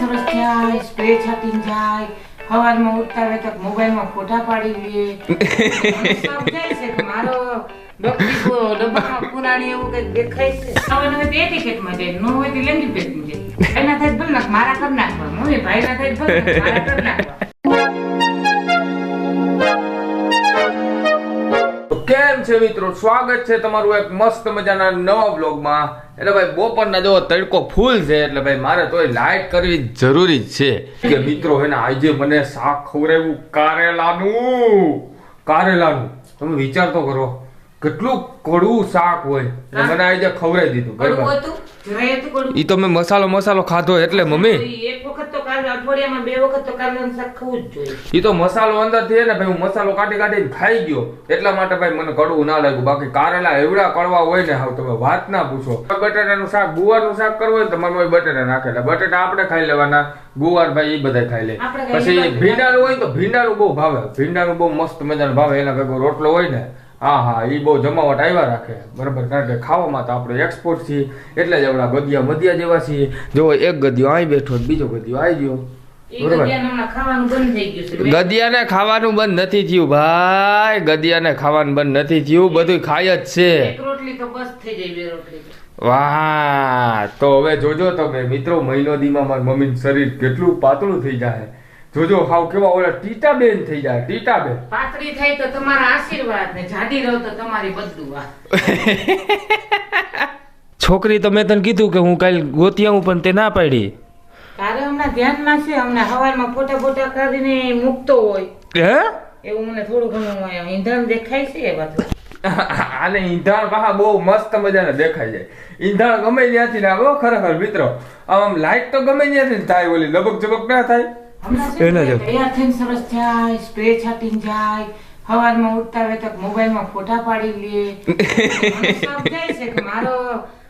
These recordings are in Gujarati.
સરસ જાય સ્પ્રે છાટીને જાય સવારમાં ઉઠતા હોય તો મોબાઈલમાં ફોટા પાડી લે. મારો પુરાણી એવું કઈ દેખાય છે. હવે હવે બે ટિકિટમાં જાય નો હોય તો લેંગી પેટમાં જાય એના થાય ભલે, મારા કર નાખવા ભાઈ ના થાય ભલે, મારા કર નાખવા કેમ છે મિત્રો? સ્વાગત છે તમારું એક મસ્ત મજાના નવા બ્લોગમાં એટલે ભાઈ બપોરના જો તડકો ફૂલ છે એટલે ભાઈ મારે તોય લાઇટ કરવી જરૂરી છે. કે મિત્રો હે ને આજે મને શાક ખવડાવ્યું કારેલાનું. કારેલાનું. તમે વિચાર તો કરો કેટલું કડવું શાક હોય. મને આજે ખવડાવી દીધું ઈ તો મેં મસાલો મસાલો ખાધો એટલે મમ્મી. એક વખત તો અઠવાડિયામાં બે વખત તો કારેલાનું શાક ખાવું જ જોઈએ. ઈ તો મસાલો અંદરથી ને ભાઈ હું મસાલો કાઢી કાઢીને ખાઈ ગયો. એટલા માટે ભાઈ મને કડવું ના લાગ્યું. બાકી કારેલા એવડા કડવા હોય ને હાવ તમે વાત ના પૂછો. બટાટાનું શાક ગુવારનું શાક કરવું હોય તો હોય બટાટા નાખેલા બટાટા આપણે ખાઈ લેવાના ગુવાર ભાઈ એ બધા ખાઈ લે. પછી. ભીંડાનું હોય તો ભીંડાનું બહુ ભાવે. ભીંડાનું બહુ મસ્ત મજાનું ભાવે. એના ભેગો રોટલો હોય ને હા હા એ બહુ જમાવટ આવ્યા રાખે. બરાબર કારણ કે ખાવામાં તો આપણે એક્સપોર્ટ છીએ એટલે જ આપણા ગદિયા મદિયા જેવા છીએ. જો એક ગદિયો અહીં બેઠો બીજો ગદિયો આવી ગયો. ગદિયાને ખાવાનું બંધ નથી થયું ભાઈ. ગદિયાને ખાવાનું બંધ નથી થયું બધું ખાય જ છે. વાહ તો હવે જોજો તમે મિત્રો મહિનો દીમાં મારા મમ્મી શરીર કેટલું પાતળું થઈ જાય. જોજો હાવ કેવા ઓલા ટીટા બેન થઈ જાય ટીટા બેન પાતળી થાય તો તમારા આશીર્વાદ ને જાડી રહો તો તમારી બદલુઆ છોકરી તો મેં તને કીધું કે હું કાલ ગોતી પણ તે ના પાડી. તારે હમણાં ધ્યાનમાં છે હમણાં હવારમાં ફોટા ફોટા કરીને મૂકતો હોય. હે? એવું મને થોડું ઘણું ઈંધણ દેખાય છે એ બધું આને ઈંધણ પાહા બહુ મસ્ત મજાને દેખાય જાય ઈંધણ ગમે ત્યાંથી હો ખરેખર મિત્રો. આમ લાઈટ તો ગમે ત્યાંથી થાય ઓલી લબક જબક ના થાય. એના જેવું. સરસ જાય સ્પ્રે છાટીને જાય હવારમાં ઉઠતા હોય તો મોબાઈલમાં ફોટા પાડી લે. મને છે કે મારો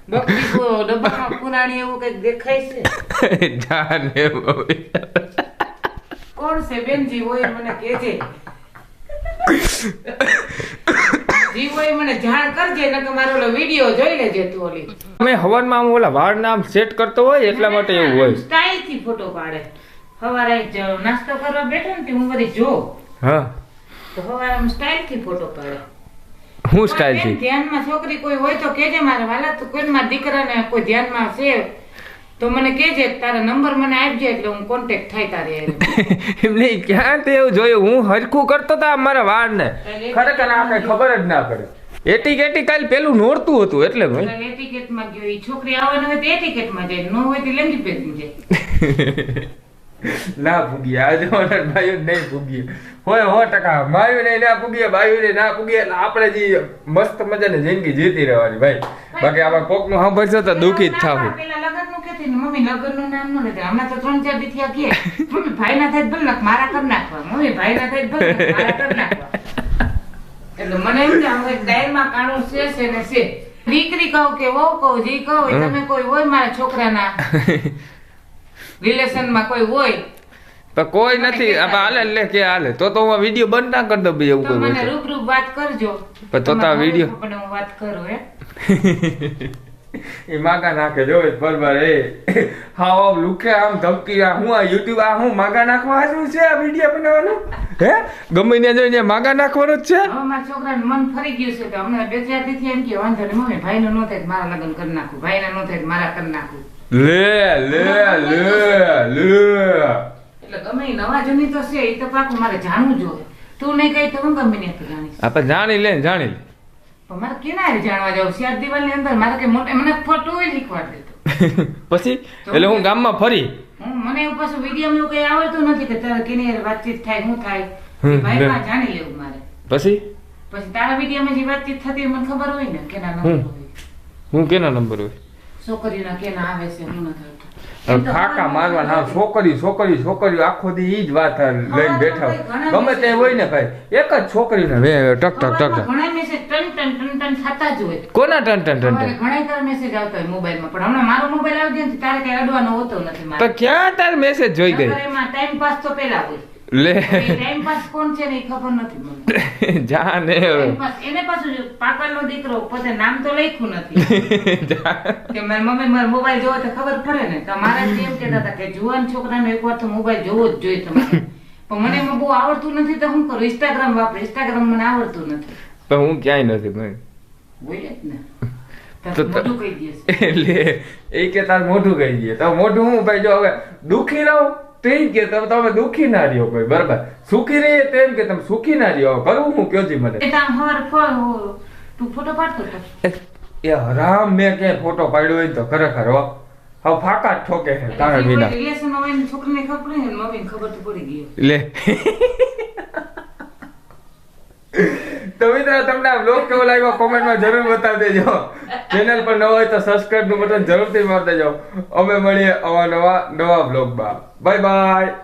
ડોક્ટરી ડબ્બામાં પુરાણી એવું કંઈક દેખાય છે. જાને કોણ છે બેનજી હોય મને કેજે જી જાણ કરજે નકર ઓલો વિડિયો જોઈ લેજે તું ઓલી. અમે હવનમાં ઓલા વાળ નામ સેટ કરતો હોય એટલા માટે એવું હોય. સ્ટાઇલથી ફોટો પાડે. સવારે જ નાસ્તો કરવા બેઠો ને હું બધી જો હા. તો હવારે સ્ટાઇલથી ફોટો પાડે. હું સ્ટાઇલથી ધ્યાનમાં છોકરી કોઈ હોય તો કેજે મારે વાલા તો કોઈ મારા દીકરાને કોઈ ધ્યાનમાં છે? તો મને કેજે તારા નંબર મને આપજે એટલે હું કોન્ટેક્ટ થાય તારે નહીં ક્યાં તે એવું જોયું? હું હરખું કરતો હતા મારા વાળને. ખરેખર આ કઈ ખબર જ ના પડે. એટીકેટી કાલ પેલું નોરતું હતું એટલે ભાઈ. એટીકેટમાં ગયો છોકરી આવવાની હોય તો એટીકેટમાં જાય ન હોય તો લેંગી પેટમાં જાય. ના પૂગીએ આજે ઓનર ભાઈઓ નહીં પૂગીએ હોય સો ટકા. માયું નહીં ના પૂગીએ બાયું નહીં ના ભૂગીએ. એટલે આપણે જે મસ્ત મજાની જિંદગી જીતી રહેવાની ભાઈ. બાકી આમાં કોકનું સાંભળશો તો દુઃખી જ થાવું. લગ્નનું કહેતી ને, મમ્મી નામનું નથી હમણાં તો ત્રણ ચાર દીથી થયા મમ્મી ભાઈ ના થાય ભલે મારા કર નાખવા. મમ્મી ભાઈ ના થાય ભલે મારા કર નાખવા. એટલે મને એમ કે હવે ડાયરમાં કાણું છે છે ને છે. દીકરી કહું કે વહુ કહું જી કહું તમે કોઈ હોય મારા છોકરાના. રિલેશનમાં કોઈ હોય? તો કોઈ નથી. આ હાલે લે કે હાલે. તો તો હું વીડિયો બંધ ના કરી દઉં એવું કોઈ મને. રૂબરૂ વાત કરજો. પણ તો તો ઘરે પણ હું વાત કરું હે? એ માગા નાખે જો બરોબર એ હા આમ લુકે આમ ધમકી આ હું આ યુટ્યુબ આ હું માગા નાખવા શું છે આ વીડિયો બનાવવાનું? હે? ગમે ને જોઈને માગા નાખવાનું જ છે? હવે મારા છોકરાને મન ફરી ગયું છે કે હમણાં બે ચાર દીથી એમ કે વાંધો નહીં મમ્મી ભાઈને નો થાય મારા લગ્ન કરી નાખું ભાઈને ન થાય મારા કરી નાખું. લે લે લે લે. એટલે ગમે નવા જૂની તો છે એ તો પાકું મારે જાણવું જોઈએ. તું નહીં કહી તો હું ગમે ને જાણીશ. આપણે જાણી લે જાણી લે. પણ મારે કેના જાણવા જાવ શિયાળ દિવાલની અંદર મારે મોટે મને ફોટો શીખવાડ દેતો પછી? એટલે હું ગામમાં ફરી? મને એવું પાછું વીડિયો એવું કઈ આવડતું નથી કે તારે કેની વાતચીત થાય શું થાય. ભાઈ માં જાણી લેવું મારે. પછી? પછી તારા વિડીયોમાં જે વાતચીત થતી મને ખબર હોય ને કેના નંબર હોય. હું કેના નંબર હોય? છોકરીના કેના આવે છે હું નથી ફાકા મારવાના છોકરી છોકરી છોકરી આખો દી ઈ જ વાત લઈને બેઠા ગમે તે હોય ને ભાઈ એક જ છોકરીને વે ટક ટક ટક ઘણા મેસેજ ટન ટન ટન ટન થતા જ હોય. કોના ટન ટન ટન ટન? ઘણા તારા મેસેજ આવતા હોય મોબાઈલમાં પણ હમણાં મારો મોબાઈલ આવી ગયો તારે કઈ અડવાનો હોતો નથી ક્યાં તાર મેસેજ જોઈ ગઈ? ટાઈમ પાસ તો પેલા હોય. લે. ટાઈમ પાસ કોણ છે ને ખબર નથી મને. જા ને એને પાછું જો પાકલનો દીકરો પોતે નામ તો લખ્યું નથી. કે મારી મમ્મી મારો મોબાઈલ જોવો તો ખબર પડે ને. તો મારા જ એમ કહેતા હતા કે જુવાન છોકરાને એકવાર તો મોબાઈલ જોવો જ જોઈએ તમારે. પણ મને એમાં બહુ આવડતું નથી તો હું કરું? ઇન્સ્ટાગ્રામ વાપરું. ઇન્સ્ટાગ્રામ મને આવડતું નથી. પણ હું ક્યાંય નથી ભાઈ. બોલે જ ને. તો તો મોઢું કહી દઈશ એટલે એ કે તાર મોઢું કહી દે તો મોઢું હું ભાઈ જો હવે દુખી રહો તો એ કે તમે તમે દુખી ના રહ્યો કોઈ બરાબર? સુખી રહીએ તેમ કે તમે સુખી ના રહ્યો. કરવું હું કયો જી મને? તો ફોટો પાડતો એ હરામ મેં કે ફોટો પાડ્યો હોય તો ખરેખર હો. હવે ફાકા જ ઠોકે છે તારે વિના. રિલેશન હોય ને છોકરીને ખબર પડે ને મમ્મીને ખબર તો પડી ગઈ લે તો મિત્રો, તમને આ બ્લોગ કેવો લાગ્યો? કોમેન્ટમાં જરૂર બતાવી દેજો ચેનલ પર નવો હોય તો સબસ્ક્રાઇબનું બટન જરૂરથી મારી દેજો અમે મળીએ અવા નવા નવા બ્લોગમાં બાય બાય